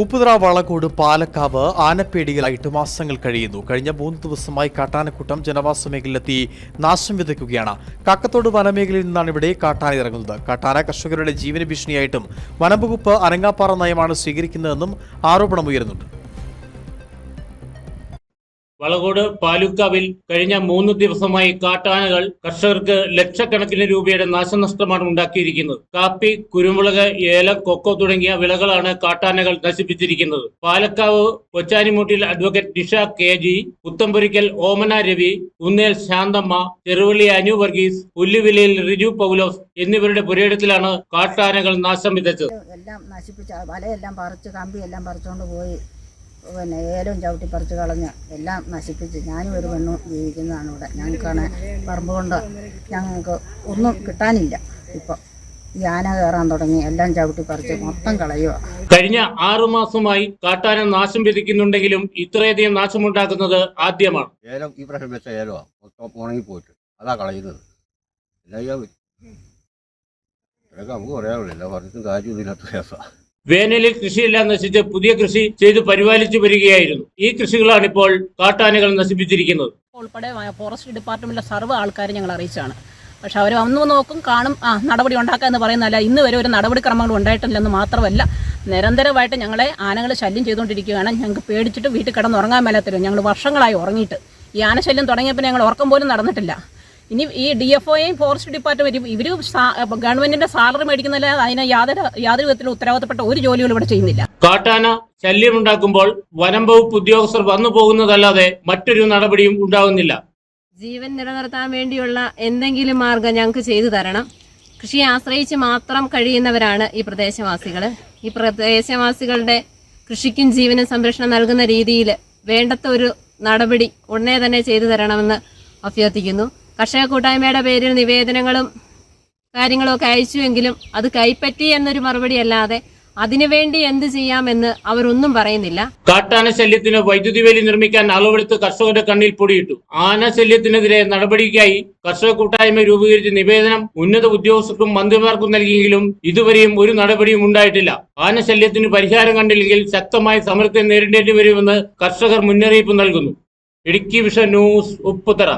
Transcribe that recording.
ഉപ്പുതറ വളകോട് പാലക്കാവ് ആനപ്പേടിയിൽ എട്ട് മാസങ്ങൾ കഴിയുന്നു. കഴിഞ്ഞ മൂന്ന് ദിവസമായി കാട്ടാനക്കൂട്ടം ജനവാസ മേഖലയിലെത്തി നാശം വിതയ്ക്കുകയാണ്. കാക്കത്തോട് വനമേഖലയിൽ നിന്നാണ് ഇവിടെ കാട്ടാന ഇറങ്ങുന്നത്. കാട്ടാന കർഷകരുടെ ജീവന ഭീഷണിയായിട്ടും വനംവകുപ്പ് അനങ്ങാപ്പാറ നയമാണ് സ്വീകരിക്കുന്നതെന്നും ആരോപണമുയരുന്നുണ്ട്. വളകോട് പാലുക്കാവിൽ കഴിഞ്ഞ മൂന്ന് ദിവസമായി കാട്ടാനകൾ കർഷകർക്ക് ലക്ഷക്കണക്കിന് രൂപയുടെ നാശനഷ്ടമാണ് ഉണ്ടാക്കിയിരിക്കുന്നത്. കാപ്പി കുരുമുളക് ഏലം കൊക്കോ തുടങ്ങിയ വിളകളാണ് കാട്ടാനകൾ നശിപ്പിച്ചിരിക്കുന്നത്. Palakkavu Kochanimoottil advocate Nisha K G Puthampurikkal Omana Ravi Unnel Shanthamma Cheruvally Anu Varghese Pulluvilayil Riju Paulose എന്നിവരുടെ പുരയിടത്തിലാണ് കാട്ടാനകൾ നാശം വിതച്ചത്. എല്ലാം നശിപ്പിച്ച വലയെല്ലാം പറിച്ച് കമ്പിയെല്ലാം പറിച്ചുകൊണ്ട് പോയി. പിന്നെ ഏലവും ചവിട്ടി പറിച്ച് കളഞ്ഞ് എല്ലാം നശിപ്പിച്ച് ഞാനും ഒരു പെണ്ണും ജീവിക്കുന്നതാണ് ഇവിടെ. ഞങ്ങൾക്കാണ് പറമ്പ് കൊണ്ട് ഞങ്ങൾക്ക് ഒന്നും കിട്ടാനില്ല. ഇപ്പം ഈ ആന കയറാൻ തുടങ്ങി എല്ലാം ചവിട്ടി പറിച്ച് മൊത്തം കളയുക. കഴിഞ്ഞ ആറു മാസമായി കാട്ടാന നാശം വിധിക്കുന്നുണ്ടെങ്കിലും ഇത്രയധികം നാശമുണ്ടാക്കുന്നത് ആദ്യമാണ്. ഏലം ഈ പ്രാവശ്യം വെച്ച ഏലമാണ് മൊത്തം ഉണങ്ങി പോയിട്ട് അതാ കളയുന്നത്. എന്നാ ചെയ്യാൻ പറ്റും നമുക്ക് പറയാനുള്ളൂ. എല്ലാ പറഞ്ഞിട്ടും കാര്യമൊന്നുമില്ലാത്ത കേസാണ് വേനലിൽ കൃഷിയെല്ലാം നശിച്ച് പുതിയ കൃഷി ചെയ്ത് പരിപാലിച്ചു വരികയായിരുന്നു. ഈ കൃഷികളാണ് ഇപ്പോൾ കാട്ടാനകൾ നശിപ്പിച്ചിരിക്കുന്നത്. ഉൾപ്പെടെ ഫോറസ്റ്റ് ഡിപ്പാർട്ട്മെന്റിലെ സർവ ആൾക്കാരെ ഞങ്ങൾ അറിയിച്ചാണ് പക്ഷെ അവർ വന്നു നോക്കും കാണും ആ നടപടി ഉണ്ടാക്കുക എന്ന് പറയുന്നതല്ല ഇന്ന് വരെ ഒരു നടപടിക്രമങ്ങൾ ഉണ്ടായിട്ടില്ലെന്ന് മാത്രമല്ല നിരന്തരമായിട്ട് ഞങ്ങളെ ആനകൾ ശല്യം ചെയ്തുകൊണ്ടിരിക്കുകയാണ്. ഞങ്ങൾക്ക് പേടിച്ചിട്ട് വീട്ടിൽ കിടന്ന് ഉറങ്ങാൻ മേലാത്തരും ഞങ്ങൾ വർഷങ്ങളായി ഉറങ്ങിയിട്ട്. ഈ ആനശല്യം തുടങ്ങിയപ്പോൾ ഞങ്ങൾ ഉറക്കം പോലും നടന്നിട്ടില്ല. ഇനി ഈ ഡി എഫ് ഒയും ഫോറസ്റ്റ് ഡിപ്പാർട്ട്മെന്റും ഇവർ ഗവൺമെന്റിന്റെ സാലറി മേടിക്കുന്നില്ല അതിനെ യാതൊരു യാതൊരു വിധത്തിലും ഉത്തരവാദിത്തപ്പെട്ട ഒരു ജോലികളും ഇവിടെ ചെയ്യുന്നില്ല. കാട്ടാന ശല്യമുണ്ടാക്കുമ്പോൾ വനം വകുപ്പ് ഉദ്യോഗസ്ഥർ വന്നു പോകുന്നതല്ലാതെ മറ്റൊരു നടപടിയും ഉണ്ടാകുന്നില്ല ജീവൻ നിലനിർത്താൻ വേണ്ടിയുള്ള എന്തെങ്കിലും മാർഗം ഞങ്ങൾക്ക് ചെയ്തു തരണം. കൃഷിയെ ആശ്രയിച്ച് മാത്രം കഴിയുന്നവരാണ് ഈ പ്രദേശവാസികൾ ഈ പ്രദേശവാസികളുടെ കൃഷിക്കും ജീവനും സംരക്ഷണം നൽകുന്ന രീതിയിൽ വേണ്ടത്ത ഒരു നടപടി ഉടനെ തന്നെ ചെയ്തു തരണമെന്ന് അഭ്യർത്ഥിക്കുന്നു. കർഷക കൂട്ടായ്മയുടെ പേരിൽ നിവേദനങ്ങളും കാര്യങ്ങളൊക്കെ അയച്ചുവെങ്കിലും അത് കൈപ്പറ്റി എന്നൊരു മറുപടി അല്ലാതെ അതിനുവേണ്ടി എന്ത് ചെയ്യാമെന്ന് അവരൊന്നും പറയുന്നില്ല. കാട്ടാന ശല്യത്തിന് വൈദ്യുതി വേലി നിർമ്മിക്കാൻ അളവെടുത്ത് കർഷകരുടെ കണ്ണിൽ പൊടിയിട്ടു. ആന ശല്യത്തിനെതിരെ നടപടിക്കായി കർഷക കൂട്ടായ്മ രൂപീകരിച്ച നിവേദനം ഉന്നത ഉദ്യോഗസ്ഥർക്കും മന്ത്രിമാർക്കും നൽകിയെങ്കിലും ഇതുവരെയും ഒരു നടപടിയും ഉണ്ടായിട്ടില്ല. ആന ശല്യത്തിന് പരിഹാരം കണ്ടില്ലെങ്കിൽ ശക്തമായ സമരത്തെ നേരിടേണ്ടി വരുമെന്ന് കർഷകർ മുന്നറിയിപ്പ് നൽകുന്നു. Idukki vision news Upputhara.